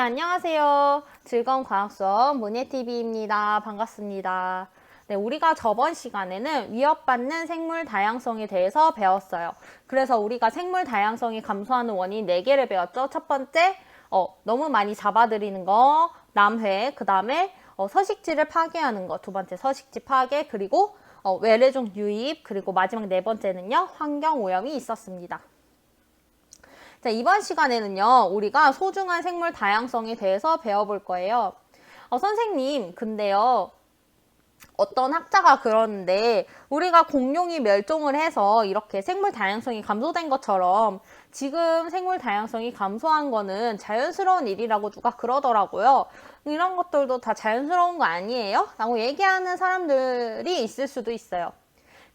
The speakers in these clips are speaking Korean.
네, 안녕하세요. 즐거운 과학 수업 모니TV입니다. 반갑습니다. 네, 우리가 저번 시간에는 위협받는 생물 다양성에 대해서 배웠어요. 그래서 우리가 생물 다양성이 감소하는 원인 4개를 배웠죠. 첫 번째, 어, 너무 많이 잡아들이는 거, 남회, 그 다음에 어, 서식지를 파괴하는 거, 두 번째 서식지 파괴, 그리고 어, 외래종 유입, 그리고 마지막 네 번째는요, 환경 오염이 있었습니다. 자, 이번 시간에는요, 우리가 소중한 생물 다양성에 대해서 배워볼 거예요. 어, 선생님, 근데요, 어떤 학자가 그러는데, 우리가 공룡이 멸종을 해서 이렇게 생물 다양성이 감소된 것처럼, 지금 생물 다양성이 감소한 거는 자연스러운 일이라고 누가 그러더라고요. 이런 것들도 다 자연스러운 거 아니에요? 라고 얘기하는 사람들이 있을 수도 있어요.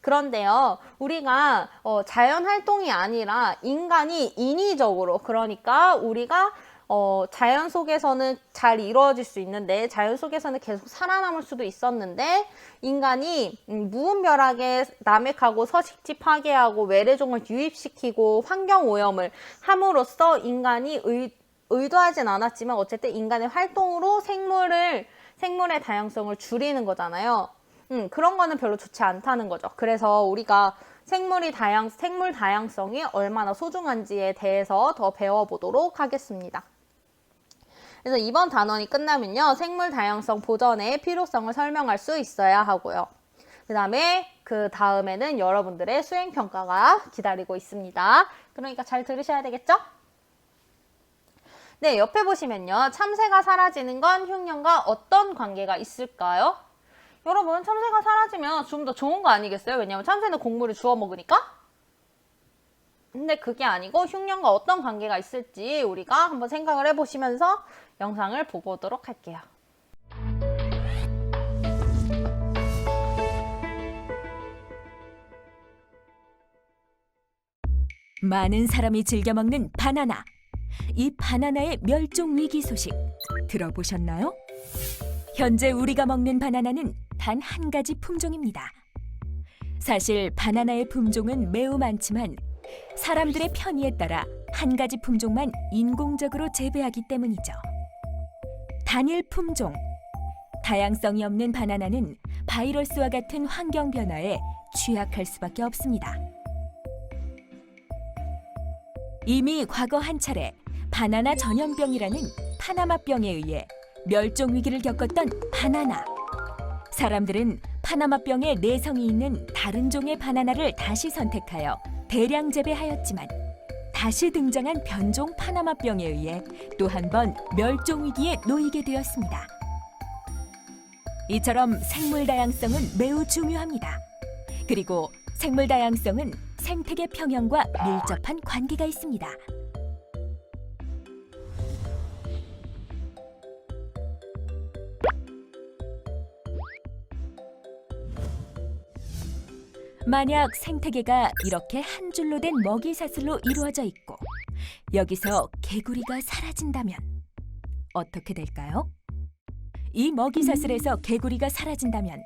그런데요, 우리가 어, 자연 활동이 아니라 인간이 인위적으로 그러니까 우리가 어, 자연 속에서는 잘 이루어질 수 있는데 자연 속에서는 계속 살아남을 수도 있었는데 인간이 음, 무분별하게 남획하고 서식지 파괴하고 외래종을 유입시키고 환경 오염을 함으로써 인간이 의, 의도하진 않았지만 어쨌든 인간의 활동으로 생물을 생물의 다양성을 줄이는 거잖아요. 음, 그런 거는 별로 좋지 않다는 거죠. 그래서 우리가 생물이 다양, 생물 다양성이 얼마나 소중한지에 대해서 더 배워보도록 하겠습니다. 그래서 이번 단원이 끝나면요, 생물 다양성 보전의 필요성을 설명할 수 있어야 하고요. 그 다음에 그 다음에는 여러분들의 수행평가가 기다리고 있습니다. 그러니까 잘 들으셔야 되겠죠? 네, 옆에 보시면요. 참새가 사라지는 건 흉년과 어떤 관계가 있을까요? 여러분 참새가 사라지면 좀 더 좋은 거 아니겠어요? 왜냐면 참새는 곡물을 주워 먹으니까. 근데 그게 아니고 흉년과 어떤 관계가 있을지 우리가 한번 생각을 해보시면서 영상을 보고 오도록 할게요. 많은 사람이 즐겨 먹는 바나나. 이 바나나의 멸종 위기 소식 들어보셨나요? 현재 우리가 먹는 바나나는 단 한 가지 품종입니다. 사실 바나나의 품종은 매우 많지만 사람들의 편의에 따라 한 가지 품종만 인공적으로 재배하기 때문이죠. 단일 품종. 다양성이 없는 바나나는 바이러스와 같은 환경 변화에 취약할 수밖에 없습니다. 이미 과거 한 차례 바나나 전염병이라는 파나마병에 의해 멸종 위기를 겪었던 바나나. 사람들은 파나마병에 내성이 있는 다른 종의 바나나를 다시 선택하여 대량 재배하였지만 다시 등장한 변종 파나마병에 의해 또 한 번 멸종 위기에 놓이게 되었습니다. 이처럼 생물 다양성은 매우 중요합니다. 그리고 생물 다양성은 생태계 평형과 밀접한 관계가 있습니다. 만약 생태계가 이렇게 한 줄로 된 먹이 사슬로 이루어져 있고 여기서 개구리가 사라진다면 어떻게 될까요? 이 먹이 사슬에서 개구리가 사라진다면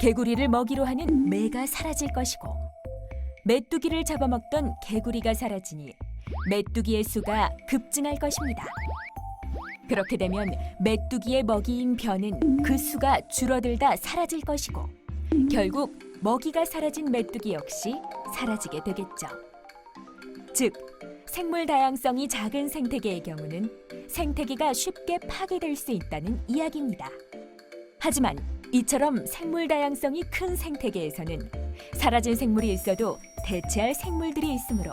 개구리를 먹이로 하는 매가 사라질 것이고 메뚜기를 잡아먹던 개구리가 사라지니 메뚜기의 수가 급증할 것입니다. 그렇게 되면 메뚜기의 먹이인 벼는 그 수가 줄어들다 사라질 것이고 결국 먹이가 사라진 메뚜기 역시 사라지게 되겠죠. 즉, 생물 다양성이 작은 생태계의 경우는 생태계가 쉽게 파괴될 수 있다는 이야기입니다. 하지만 이처럼 생물 다양성이 큰 생태계에서는 사라진 생물이 있어도 대체할 생물들이 있으므로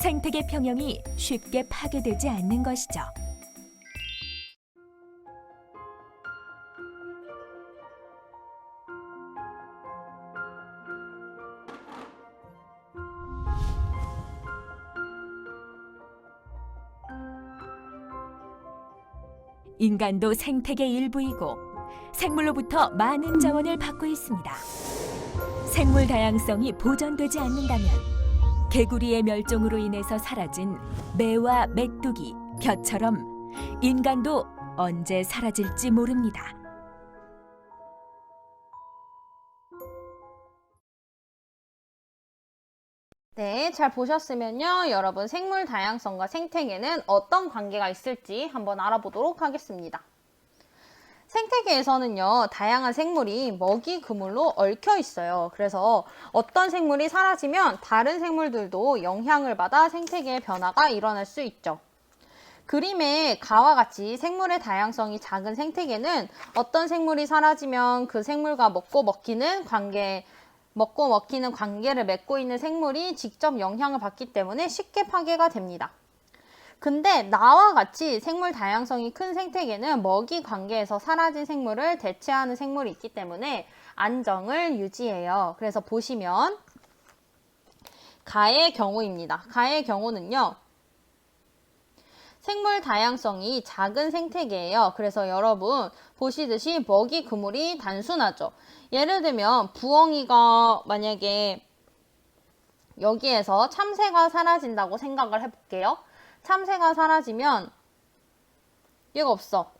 생태계 평형이 쉽게 파괴되지 않는 것이죠. 인간도 생태계 일부이고 생물로부터 많은 자원을 받고 있습니다. 생물 다양성이 보존되지 않는다면 개구리의 멸종으로 인해서 사라진 매와 메뚜기, 벼처럼 인간도 언제 사라질지 모릅니다. 네, 잘 보셨으면요. 여러분 생물 다양성과 생태계는 어떤 관계가 있을지 한번 알아보도록 하겠습니다. 생태계에서는요, 다양한 생물이 먹이 그물로 얽혀 있어요. 그래서 어떤 생물이 사라지면 다른 생물들도 영향을 받아 생태계의 변화가 일어날 수 있죠. 그림의 가와 같이 생물의 다양성이 작은 생태계는 어떤 생물이 사라지면 그 생물과 먹고 먹히는 관계, 먹고 먹히는 관계를 맺고 있는 생물이 직접 영향을 받기 때문에 쉽게 파괴가 됩니다. 근데 나와 같이 생물 다양성이 큰 생태계는 먹이 관계에서 사라진 생물을 대체하는 생물이 있기 때문에 안정을 유지해요. 그래서 보시면 가의 경우입니다. 가의 경우는요. 생물 다양성이 작은 생태계예요. 그래서 여러분 보시듯이 먹이 그물이 단순하죠. 예를 들면 부엉이가 만약에 여기에서 참새가 사라진다고 생각을 해볼게요. 참새가 사라지면 얘가 없어.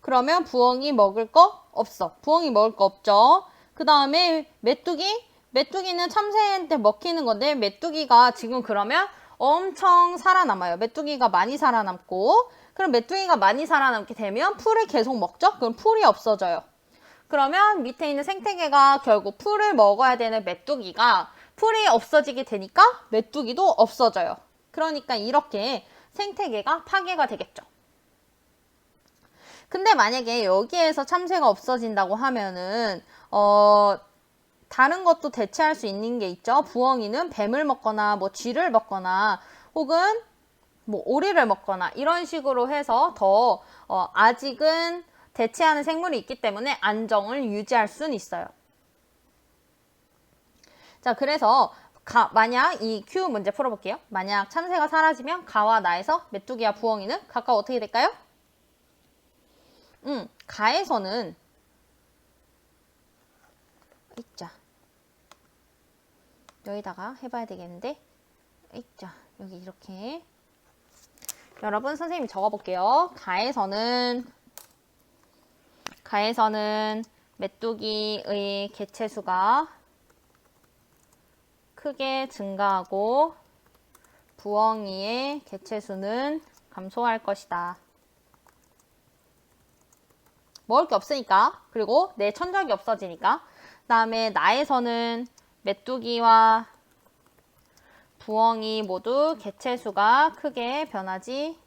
그러면 부엉이 먹을 거 없어. 부엉이 먹을 거 없죠. 그 다음에 메뚜기? 메뚜기는 참새한테 먹히는 건데 메뚜기가 지금 그러면 엄청 살아남아요. 메뚜기가 많이 살아남고 그럼 메뚜기가 많이 살아남게 되면 풀을 계속 먹죠? 그럼 풀이 없어져요. 그러면 밑에 있는 생태계가 결국 풀을 먹어야 되는 메뚜기가 풀이 없어지게 되니까 메뚜기도 없어져요. 그러니까 이렇게 생태계가 파괴가 되겠죠. 근데 만약에 여기에서 참새가 없어진다고 하면은 어 다른 것도 대체할 수 있는 게 있죠. 부엉이는 뱀을 먹거나 뭐 쥐를 먹거나 혹은 뭐 오리를 먹거나 이런 식으로 해서 더 어, 아직은 대체하는 생물이 있기 때문에 안정을 유지할 수는 있어요. 자, 그래서 가, 만약 이 Q 문제 풀어볼게요. 만약 참새가 사라지면 가와 나에서 메뚜기와 부엉이는 각각 어떻게 될까요? 음, 가에서는 있자. 여기다가 해봐야 되겠는데 있자. 여기 이렇게 여러분 선생님이 적어볼게요. 가에서는 가에서는 메뚜기의 개체수가 크게 증가하고 부엉이의 개체수는 감소할 것이다. 먹을 게 없으니까 그리고 내 천적이 없어지니까 다음에 나에서는 메뚜기와 부엉이 모두 개체수가 크게 변하지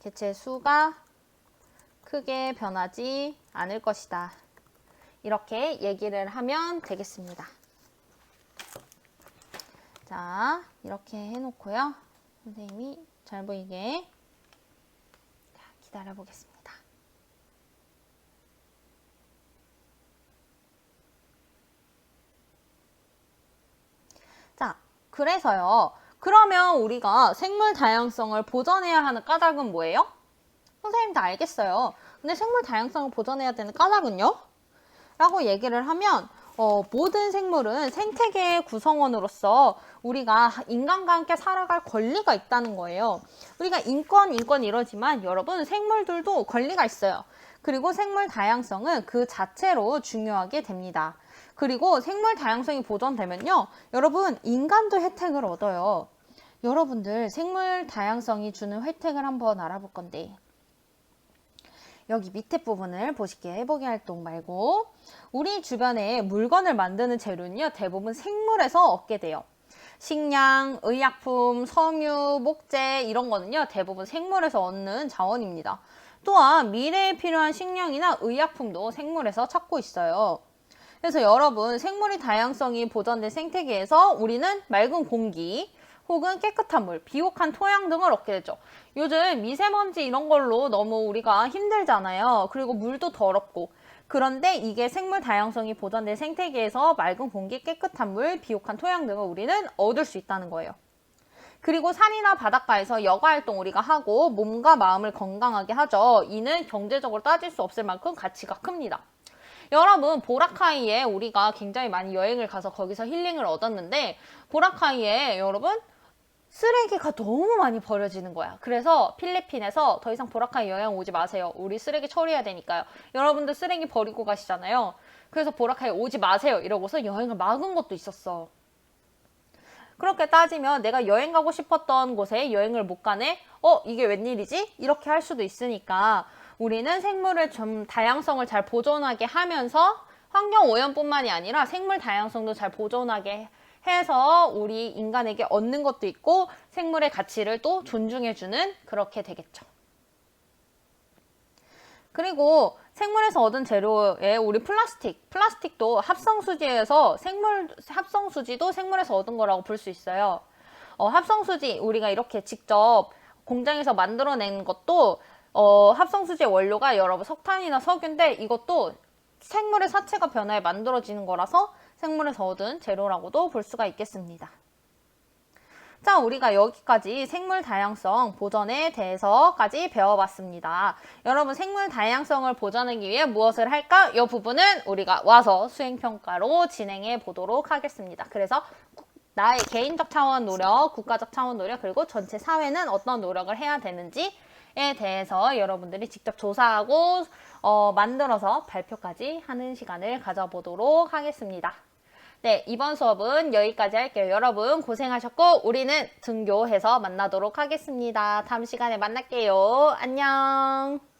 개체수가 크게 변하지 않을 것이다. 이렇게 얘기를 하면 되겠습니다. 자, 이렇게 해놓고요. 선생님이 잘 보이게 자, 기다려 보겠습니다. 자, 그래서요. 그러면 우리가 생물 다양성을 보존해야 하는 까닭은 뭐예요? 선생님 다 알겠어요. 근데 생물 다양성을 보존해야 되는 까닭은요? 라고 얘기를 하면 어, 모든 생물은 생태계의 구성원으로서 우리가 인간과 함께 살아갈 권리가 있다는 거예요. 우리가 인권, 인권 이러지만 여러분 생물들도 권리가 있어요. 그리고 생물 다양성은 그 자체로 중요하게 됩니다. 그리고 생물 다양성이 보존되면요. 여러분 인간도 혜택을 얻어요. 여러분들 생물 다양성이 주는 혜택을 한번 알아볼 건데 여기 밑에 부분을 보실게요. 해보기 활동 말고 우리 주변에 물건을 만드는 재료는요. 대부분 생물에서 얻게 돼요. 식량, 의약품, 섬유, 목재 이런 거는요. 대부분 생물에서 얻는 자원입니다. 또한 미래에 필요한 식량이나 의약품도 생물에서 찾고 있어요. 그래서 여러분 생물의 다양성이 보존된 생태계에서 우리는 맑은 공기, 혹은 깨끗한 물, 비옥한 토양 등을 얻게 되죠. 요즘 미세먼지 이런 걸로 너무 우리가 힘들잖아요. 그리고 물도 더럽고. 그런데 이게 생물 다양성이 보존된 생태계에서 맑은 공기, 깨끗한 물, 비옥한 토양 등을 우리는 얻을 수 있다는 거예요. 그리고 산이나 바닷가에서 여가 활동 우리가 하고 몸과 마음을 건강하게 하죠. 이는 경제적으로 따질 수 없을 만큼 가치가 큽니다. 여러분 보라카이에 우리가 굉장히 많이 여행을 가서 거기서 힐링을 얻었는데 보라카이에 여러분 쓰레기가 너무 많이 버려지는 거야. 그래서 필리핀에서 더 이상 보라카이 여행 오지 마세요. 우리 쓰레기 처리해야 되니까요. 여러분들 쓰레기 버리고 가시잖아요. 그래서 보라카이 오지 마세요. 이러고서 여행을 막은 것도 있었어. 그렇게 따지면 내가 여행 가고 싶었던 곳에 여행을 못 가네? 어, 이게 웬일이지? 이렇게 할 수도 있으니까 우리는 생물의 좀 다양성을 잘 보존하게 하면서 환경 오염뿐만이 아니라 생물 다양성도 잘 보존하게 해서 우리 인간에게 얻는 것도 있고 생물의 가치를 또 존중해주는 그렇게 되겠죠. 그리고 생물에서 얻은 재료에 우리 플라스틱, 플라스틱도 합성수지에서 생물, 합성수지도 생물에서 얻은 거라고 볼 수 있어요. 어, 합성수지, 우리가 이렇게 직접 공장에서 만들어낸 것도 어, 합성수지의 원료가 여러분 석탄이나 석유인데 이것도 생물의 사체가 변화해 만들어지는 거라서 생물에서 얻은 재료라고도 볼 수가 있겠습니다. 자, 우리가 여기까지 생물 다양성 보전에 대해서까지 배워봤습니다. 여러분, 생물 다양성을 보전하기 위해 무엇을 할까? 이 부분은 우리가 와서 수행평가로 진행해 보도록 하겠습니다. 그래서 구- 나의 개인적 차원 노력, 국가적 차원 노력, 그리고 전체 사회는 어떤 노력을 해야 되는지 에 대해서 여러분들이 직접 조사하고 어, 만들어서 발표까지 하는 시간을 가져보도록 하겠습니다. 네, 이번 수업은 여기까지 할게요. 여러분 고생하셨고 우리는 등교해서 만나도록 하겠습니다. 다음 시간에 만날게요. 안녕.